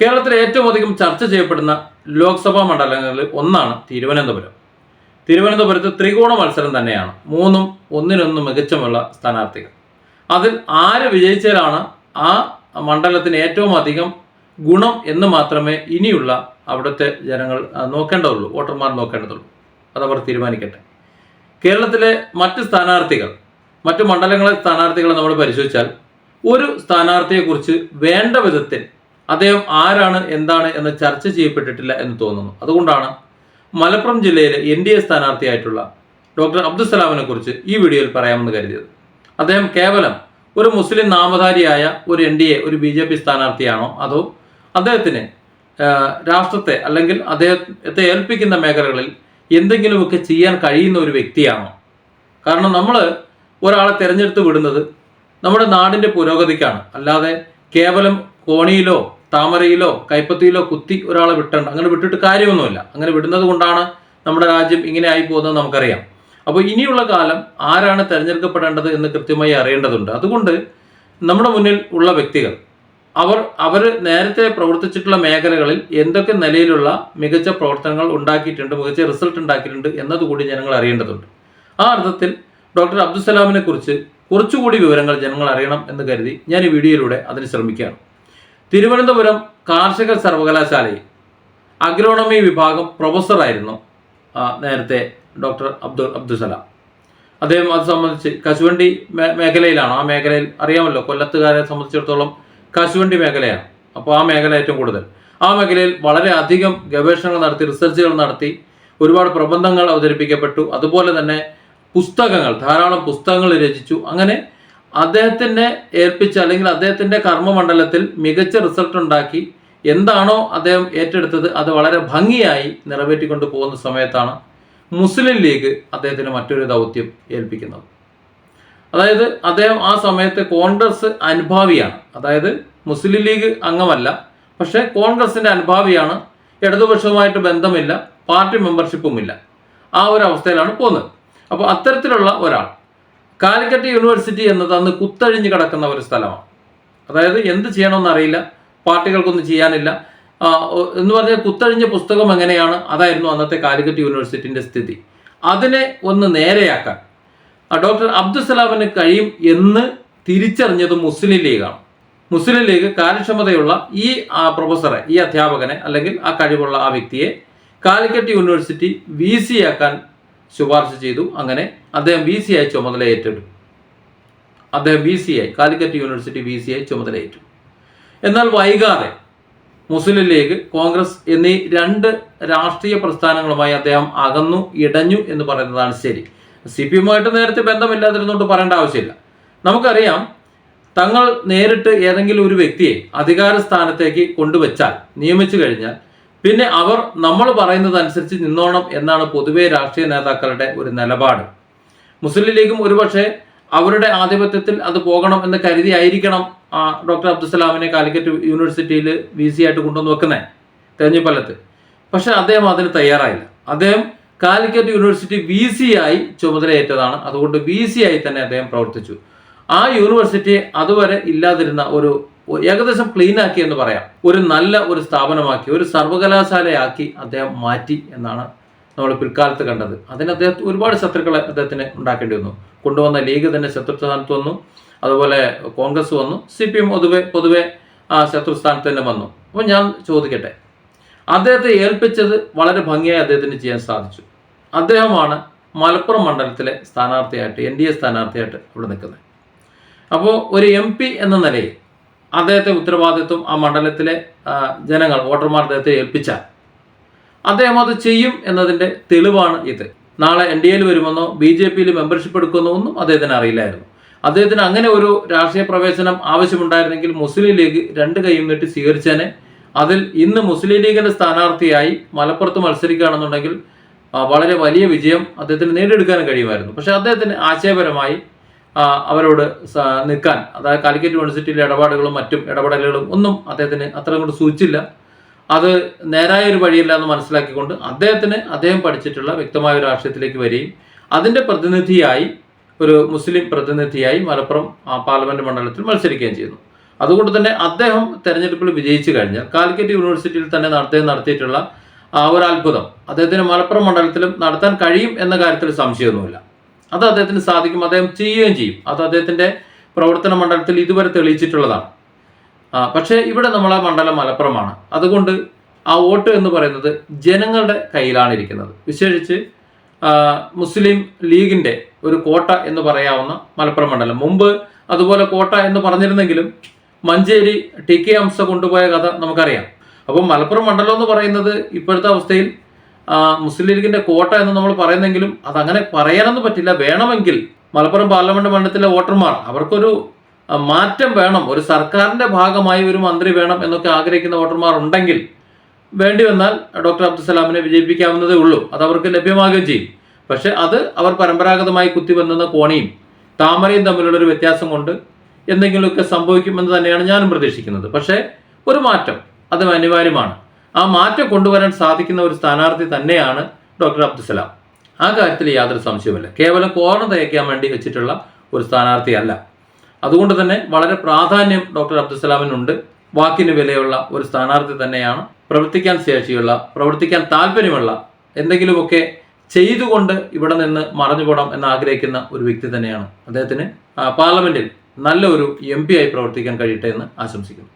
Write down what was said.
കേരളത്തിലെ ഏറ്റവും അധികം ചർച്ച ചെയ്യപ്പെടുന്ന ലോക്സഭാ മണ്ഡലങ്ങളിൽ ഒന്നാണ് തിരുവനന്തപുരം. തിരുവനന്തപുരത്ത് ത്രികോണ മത്സരം തന്നെയാണ്. മൂന്നും ഒന്നിനൊന്ന് മികച്ചമുള്ള സ്ഥാനാർത്ഥികൾ. അതിൽ ആര് വിജയിച്ചാലാണ് ആ മണ്ഡലത്തിന് ഏറ്റവും അധികം ഗുണം എന്ന് മാത്രമേ ഇനിയുള്ള അവിടുത്തെ ജനങ്ങൾ നോക്കേണ്ടതുള്ളൂ. വോട്ടർമാർ നോക്കേണ്ടതുള്ളൂ. അതവർ തീരുമാനിക്കട്ടെ. കേരളത്തിലെ മറ്റ് സ്ഥാനാർത്ഥികൾ മറ്റു മണ്ഡലങ്ങളെ സ്ഥാനാർത്ഥികളെ നമ്മൾ പരിശോധിച്ചാൽ ഒരു സ്ഥാനാർത്ഥിയെക്കുറിച്ച് വേണ്ട വിധത്തിൽ അദ്ദേഹം ആരാണ് എന്താണ് എന്ന് ചർച്ച ചെയ്യപ്പെട്ടിട്ടില്ല എന്ന് തോന്നുന്നു. അതുകൊണ്ടാണ് മലപ്പുറം ജില്ലയിലെ എൻ ഡി എ സ്ഥാനാർത്ഥിയായിട്ടുള്ള ഡോക്ടർ അബ്ദുസലാമിനെ കുറിച്ച് ഈ വീഡിയോയിൽ പറയാമെന്ന് കരുതിയത്. അദ്ദേഹം കേവലം ഒരു മുസ്ലിം നാമധാരിയായ ഒരു എൻ ഡി എ ഒരു ബി ജെ പി സ്ഥാനാർത്ഥിയാണോ? അതോ അദ്ദേഹത്തിന് രാഷ്ട്രത്തെ അല്ലെങ്കിൽ അദ്ദേഹത്തെ ഏൽപ്പിക്കുന്ന മേഖലകളിൽ എന്തെങ്കിലുമൊക്കെ ചെയ്യാൻ കഴിയുന്ന ഒരു വ്യക്തിയാണോ? കാരണം നമ്മൾ ഒരാളെ തിരഞ്ഞെടുത്ത് വിടുന്നത് നമ്മുടെ നാടിന്റെ പുരോഗതിക്കാണ്. അല്ലാതെ കേവലം കോണിയിലോ താമരയിലോ കൈപ്പത്തിയിലോ കുത്തി ഒരാളെ വിട്ടണ്ട. അങ്ങനെ വിട്ടിട്ട് കാര്യമൊന്നുമില്ല. അങ്ങനെ വിടുന്നത് കൊണ്ടാണ് നമ്മുടെ രാജ്യം ഇങ്ങനെ ആയി പോകുന്നത് നമുക്കറിയാം. അപ്പോൾ ഇനിയുള്ള കാലം ആരാണ് തിരഞ്ഞെടുക്കപ്പെടേണ്ടത് എന്ന് കൃത്യമായി അറിയേണ്ടതുണ്ട്. അതുകൊണ്ട് നമ്മുടെ മുന്നിൽ ഉള്ള വ്യക്തികൾ അവർ അവർ നേരത്തെ പ്രവർത്തിച്ചിട്ടുള്ള മേഖലകളിൽ എന്തൊക്കെ നിലയിലുള്ള മികച്ച പ്രവർത്തനങ്ങൾ ഉണ്ടാക്കിയിട്ടുണ്ട് മികച്ച റിസൾട്ട് ഉണ്ടാക്കിയിട്ടുണ്ട് എന്നതുകൂടി ജനങ്ങൾ അറിയേണ്ടതുണ്ട്. ആ അർത്ഥത്തിൽ ഡോക്ടർ അബ്ദുസലാമിനെ കുറിച്ച് കുറച്ചുകൂടി വിവരങ്ങൾ ജനങ്ങൾ അറിയണം എന്ന് കരുതി ഞാൻ ഈ വീഡിയോയിലൂടെ അതിന് ശ്രമിക്കുകയാണ്. തിരുവനന്തപുരം കാർഷിക സർവകലാശാലയിൽ അഗ്രോണമി വിഭാഗം പ്രൊഫസറായിരുന്നു നേരത്തെ ഡോക്ടർ അബ്ദുൽ അബ്ദുസലാം അദ്ദേഹം അത് സംബന്ധിച്ച് കശുവണ്ടി മേഖലയിലാണ്. ആ മേഖലയിൽ അറിയാമല്ലോ കൊല്ലത്തുകാരെ സംബന്ധിച്ചിടത്തോളം കശുവണ്ടി മേഖലയാണ്. അപ്പോൾ ആ മേഖല ഏറ്റവും കൂടുതൽ. ആ മേഖലയിൽ വളരെ അധികം ഗവേഷണങ്ങൾ നടത്തി റിസർച്ചുകൾ നടത്തി ഒരുപാട് പ്രബന്ധങ്ങൾ അവതരിപ്പിക്കപ്പെട്ടു. അതുപോലെ തന്നെ പുസ്തകങ്ങൾ ധാരാളം പുസ്തകങ്ങൾ രചിച്ചു. അങ്ങനെ അദ്ദേഹത്തിനെ ഏൽപ്പിച്ച അല്ലെങ്കിൽ അദ്ദേഹത്തിന്റെ കർമ്മമണ്ഡലത്തിൽ മികച്ച റിസൾട്ട് ഉണ്ടാക്കി എന്താണോ അദ്ദേഹം ഏറ്റെടുത്തത് അത് വളരെ ഭംഗിയായി നിറവേറ്റിക്കൊണ്ട് പോകുന്ന സമയത്താണ് മുസ്ലിം ലീഗ് അദ്ദേഹത്തിന് മറ്റൊരു ദൗത്യം ഏൽപ്പിക്കുന്നത്. അതായത് അദ്ദേഹം ആ സമയത്ത് കോൺഗ്രസ് അനുഭാവിയാണ്. അതായത് മുസ്ലിം ലീഗ് അംഗമല്ല. പക്ഷേ കോൺഗ്രസിന്റെ അനുഭാവിയാണ്. ഇടതുപക്ഷവുമായിട്ട് ബന്ധമില്ല. പാർട്ടി മെമ്പർഷിപ്പുമില്ല. ആ ഒരു അവസ്ഥയിലാണ് പോകുന്നത്. അപ്പോൾ അത്തരത്തിലുള്ള ഒരാൾ കാലിക്കറ്റ് യൂണിവേഴ്സിറ്റി എന്നത് അന്ന് കുത്തഴിഞ്ഞ് കിടക്കുന്ന ഒരു സ്ഥലമാണ്. അതായത് എന്ത് ചെയ്യണമെന്ന് അറിയില്ല. പാർട്ടികൾക്കൊന്നും ചെയ്യാനില്ല. എന്ന് പറഞ്ഞാൽ കുത്തഴിഞ്ഞ പുസ്തകം എങ്ങനെയാണ്? അതായിരുന്നു അന്നത്തെ കാലിക്കറ്റ് യൂണിവേഴ്സിറ്റിന്റെ സ്ഥിതി. അതിനെ ഒന്ന് നേരെയാക്കാൻ. ഡോക്ടർ അബ്ദുസലാമിന് കഴിയും എന്ന് തിരിച്ചറിഞ്ഞത് മുസ്ലിം ലീഗാണ്. മുസ്ലിം ലീഗ് കാര്യക്ഷമതയുള്ള ഈ പ്രൊഫസറെ ഈ അധ്യാപകനെ അല്ലെങ്കിൽ ആ കഴിവുള്ള ആ വ്യക്തിയെ കാലിക്കറ്റ് യൂണിവേഴ്സിറ്റി വി സി ആക്കാൻ ശുപാർശ ചെയ്തു. അങ്ങനെ അദ്ദേഹം വി സി ആയി ചുമതല ഏറ്റെടുത്തു അദ്ദേഹം വി സി ആയി കാലിക്കറ്റ് യൂണിവേഴ്സിറ്റി വി സി ആയി ചുമതലയേറ്റു. എന്നാൽ വൈകാതെ മുസ്ലിം ലീഗ് കോൺഗ്രസ് എന്നീ രണ്ട് രാഷ്ട്രീയ പ്രസ്ഥാനങ്ങളുമായി അദ്ദേഹം അകന്നു ഇടഞ്ഞു എന്ന് പറയുന്നതാണ് ശരി. സി പി എമ്മുമായിട്ട് നേരത്തെ ബന്ധമില്ലാതിരുന്നുകൊണ്ട് പറയേണ്ട ആവശ്യമില്ല. നമുക്കറിയാം തങ്ങൾ നേരിട്ട് ഏതെങ്കിലും ഒരു വ്യക്തിയെ അധികാര സ്ഥാനത്തേക്ക് കൊണ്ടുവച്ചാൽ നിയമിച്ചു കഴിഞ്ഞാൽ പിന്നെ അവർ നമ്മൾ പറയുന്നത് അനുസരിച്ച് നിന്നോണം എന്നാണ് പൊതുവെ രാഷ്ട്രീയ നേതാക്കളുടെ ഒരു നിലപാട്. മുസ്ലിം ലീഗും ഒരുപക്ഷെ അവരുടെ ആധിപത്യത്തിൽ അത് പോകണം എന്ന് കരുതിയായിരിക്കണം ഡോക്ടർ അബ്ദുസലാമിനെ കാലിക്കറ്റ് യൂണിവേഴ്സിറ്റിയിൽ വി സി ആയിട്ട് കൊണ്ടുവന്ന് വെക്കുന്നത് തെരഞ്ഞെടുപ്പലത്ത്. പക്ഷെ അദ്ദേഹം അതിന് തയ്യാറായില്ല. അദ്ദേഹം കാലിക്കറ്റ് യൂണിവേഴ്സിറ്റി വി സി ആയി ചുമതലയേറ്റതാണ്. അതുകൊണ്ട് വി സി ആയി തന്നെ അദ്ദേഹം പ്രവർത്തിച്ചു. ആ യൂണിവേഴ്സിറ്റി അതുവരെ ഇല്ലാതിരുന്ന ഒരു ഏകദേശം ക്ലീൻ ആക്കി എന്ന് പറയാം. ഒരു നല്ല ഒരു സ്ഥാപനമാക്കി ഒരു സർവകലാശാലയാക്കി അദ്ദേഹം മാറ്റി എന്നാണ് നമ്മൾ പിൽക്കാലത്ത് കണ്ടത്. അതിന് അദ്ദേഹം ഒരുപാട് ശത്രുക്കളെ അദ്ദേഹത്തിന് ഉണ്ടാക്കേണ്ടി വന്നു. കൊണ്ടുവന്ന ലീഗ് തന്നെ ശത്രുസ്ഥാനത്ത് വന്നു. അതുപോലെ കോൺഗ്രസ് വന്നു. സി പി എം പൊതുവെ പൊതുവെ ആ ശത്രുസ്ഥാനത്ത് തന്നെ വന്നു. അപ്പോൾ ഞാൻ ചോദിക്കട്ടെ അദ്ദേഹത്തെ ഏൽപ്പിച്ചത് വളരെ ഭംഗിയായി അദ്ദേഹത്തിന് ചെയ്യാൻ സാധിച്ചു. അദ്ദേഹമാണ് മലപ്പുറം മണ്ഡലത്തിലെ സ്ഥാനാർത്ഥിയായിട്ട് എൻ ഡി എ സ്ഥാനാർത്ഥിയായിട്ട് ഇവിടെ നിൽക്കുന്നത്. അപ്പോൾ ഒരു എം പി എന്ന നിലയിൽ അദ്ദേഹത്തെ ഉത്തരവാദിത്വം ആ മണ്ഡലത്തിലെ ജനങ്ങൾ വോട്ടർമാർ അദ്ദേഹത്തെ ഏൽപ്പിച്ചാൽ. അദ്ദേഹം അത് ചെയ്യും എന്നതിന്റെ തെളിവാണ് ഇത്. നാളെ എൻ ഡി എയിൽ വരുമെന്നോ ബി ജെ പിയിൽ മെമ്പർഷിപ്പ് എടുക്കുമെന്നോ ഒന്നും അദ്ദേഹത്തിന് അറിയില്ലായിരുന്നു. അദ്ദേഹത്തിന് അങ്ങനെ ഒരു രാഷ്ട്രീയ പ്രവേശനം ആവശ്യമുണ്ടായിരുന്നെങ്കിൽ മുസ്ലിം ലീഗ് രണ്ട് കൈയും നീട്ടി സ്വീകരിച്ചേനെ. അതിൽ ഇന്ന് മുസ്ലിം ലീഗിന്റെ സ്ഥാനാർത്ഥിയായി മലപ്പുറത്ത് മത്സരിക്കുകയാണെന്നുണ്ടെങ്കിൽ വളരെ വലിയ വിജയം അദ്ദേഹത്തിന് നേടിയെടുക്കാൻ കഴിയുമായിരുന്നു. പക്ഷേ അദ്ദേഹത്തിന് ആശയപരമായി അവരോട് നിൽക്കാൻ. അതായത് കാലിക്കറ്റ് യൂണിവേഴ്സിറ്റിയിലെ ഇടപാടുകളും മറ്റും ഇടപെടലുകളും ഒന്നും അദ്ദേഹത്തിന് അത്ര കൊണ്ട് സൂചിച്ചില്ല. അത് നേരായ ഒരു വഴിയില്ല എന്ന് മനസ്സിലാക്കിക്കൊണ്ട് അദ്ദേഹത്തിന് അദ്ദേഹം പഠിച്ചിട്ടുള്ള വ്യക്തമായ ഒരു രാഷ്ട്രീയത്തിലേക്ക് വരികയും അതിന്റെ പ്രതിനിധിയായി ഒരു മുസ്ലിം പ്രതിനിധിയായി മലപ്പുറം പാർലമെന്റ് മണ്ഡലത്തിൽ മത്സരിക്കുകയും ചെയ്യുന്നു. അതുകൊണ്ട് തന്നെ അദ്ദേഹം തെരഞ്ഞെടുപ്പിൽ വിജയിച്ചു കഴിഞ്ഞാൽ കാലിക്കറ്റ് യൂണിവേഴ്സിറ്റിയിൽ തന്നെ അദ്ദേഹം നടത്തിയിട്ടുള്ള ഒരു അത്ഭുതം അദ്ദേഹത്തിന് മലപ്പുറം മണ്ഡലത്തിലും നടത്താൻ കഴിയും എന്ന കാര്യത്തിൽ സംശയമൊന്നുമില്ല. അത് അദ്ദേഹത്തിന് സാധിക്കും അദ്ദേഹം ചെയ്യുകയും ചെയ്യും. അത് അദ്ദേഹത്തിന്റെ പ്രവർത്തന മണ്ഡലത്തിൽ ഇതുവരെ തെളിയിച്ചിട്ടുള്ളതാണ്. പക്ഷേ ഇവിടെ നമ്മളെ മണ്ഡലം മലപ്പുറമാണ്. അതുകൊണ്ട് ആ വോട്ട് എന്ന് പറയുന്നത് ജനങ്ങളുടെ കയ്യിലാണ് ഇരിക്കുന്നത്. വിശേഷിച്ച് മുസ്ലിം ലീഗിന്റെ ഒരു കോട്ട എന്ന് പറയാവുന്ന മലപ്പുറം മണ്ഡലം. മുമ്പ് അതുപോലെ കോട്ട എന്ന് പറഞ്ഞിരുന്നെങ്കിലും മഞ്ചേരി ടി കെ ഹംസ കൊണ്ടുപോയ കഥ നമുക്കറിയാം. അപ്പം മലപ്പുറം മണ്ഡലം എന്ന് പറയുന്നത് ഇപ്പോഴത്തെ അവസ്ഥയിൽ മുസ്ലിം ലീഗിന്റെ കോട്ട എന്ന് നമ്മൾ പറയുന്നെങ്കിലും അതങ്ങനെ പറയാനൊന്നും പറ്റില്ല. വേണമെങ്കിൽ മലപ്പുറം പാർലമെന്റ് മണ്ഡലത്തിലെ വോട്ടർമാർ അവർക്കൊരു മാറ്റം വേണം. ഒരു സർക്കാരിന്റെ ഭാഗമായി ഒരു മന്ത്രി വേണം എന്നൊക്കെ ആഗ്രഹിക്കുന്ന വോട്ടർമാർ ഉണ്ടെങ്കിൽ വേണ്ടി വന്നാൽ ഡോക്ടർ അബ്ദുസലാമിനെ വിജയിപ്പിക്കാവുന്നതേ ഉള്ളൂ. അത് അവർക്ക് ലഭ്യമാകുകയും ചെയ്യും. പക്ഷെ അത് അവർ പരമ്പരാഗതമായി കുത്തിവെന്നുന്ന കോണിയും താമരയും തമ്മിലുള്ള ഒരു വ്യത്യാസം കൊണ്ട് എന്തെങ്കിലുമൊക്കെ സംഭവിക്കുമെന്ന് തന്നെയാണ് ഞാനും പ്രതീക്ഷിക്കുന്നത്. പക്ഷേ ഒരു മാറ്റം അത് അനിവാര്യമാണ്. ആ മാറ്റം കൊണ്ടുവരാൻ സാധിക്കുന്ന ഒരു സ്ഥാനാർത്ഥി തന്നെയാണ് ഡോക്ടർ അബ്ദുസലാം. ആ കാര്യത്തിൽ യാതൊരു സംശയവുമില്ല. കേവലം കോർണർ തയ്ക്കാൻ വേണ്ടി വെച്ചിട്ടുള്ള ഒരു സ്ഥാനാർത്ഥിയല്ല അതുകൊണ്ട് തന്നെ വളരെ പ്രാധാന്യം ഡോക്ടർ അബ്ദുസലാമിനുണ്ട്. വാക്കിന് വിലയുള്ള ഒരു സ്ഥാനാർത്ഥി തന്നെയാണ് പ്രവർത്തിക്കാൻ ശേഷിയുള്ള പ്രവർത്തിക്കാൻ താല്പര്യമുള്ള എന്തെങ്കിലുമൊക്കെ ചെയ്തുകൊണ്ട് ഇവിടെ നിന്ന് മറഞ്ഞുപോടാം എന്ന് ആഗ്രഹിക്കുന്ന ഒരു വ്യക്തി തന്നെയാണ്. അദ്ദേഹത്തിന് പാർലമെന്റിൽ നല്ലൊരു എം ആയി പ്രവർത്തിക്കാൻ കഴിയട്ടെ എന്ന് ആശംസിക്കുന്നു.